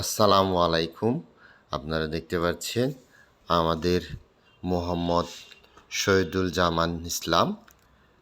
আসসালামু আলাইকুম। আপনারা দেখতে পাচ্ছেন আমাদের মোহাম্মদ শহীদুল জামান ইসলাম,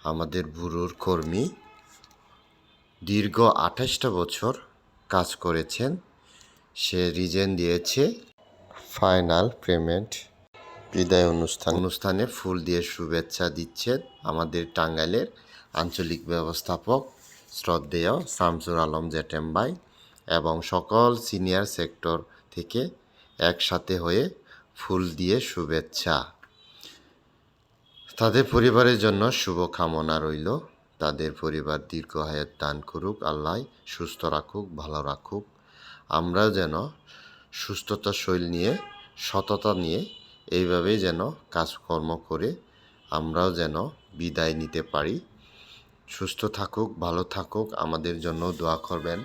আমাদের ব্যুরোর কর্মী। দীর্ঘ আঠাশটা বছর কাজ করেছেন। সে রিজেন দিয়েছে ফাইনাল পেমেন্ট। বিদায় অনুষ্ঠান অনুষ্ঠানে ফুল দিয়ে শুভেচ্ছা দিচ্ছেন আমাদের টাঙ্গাইলের আঞ্চলিক ব্যবস্থাপক শ্রদ্ধেয় শামসুর আলম জেটেম ভাই এবং সকল সিনিয়র সেক্টর থেকে একসাথে হয়ে ফুল দিয়ে শুভেচ্ছা। তাদের পরিবারের জন্য শুভকামনা রইল। তাদের পরিবার দীর্ঘ হায়াত দান করুক, আল্লাহ সুস্থ রাখুক, ভালো রাখুক। আমরাও যেন সুস্থতা শৈল নিয়ে, সততা নিয়ে এইভাবেই যেন কাজকর্ম করে আমরাও যেন বিদায় নিতে পারি। সুস্থ থাকুক, ভালো থাকুক, আমাদের জন্য দোয়া করবেন।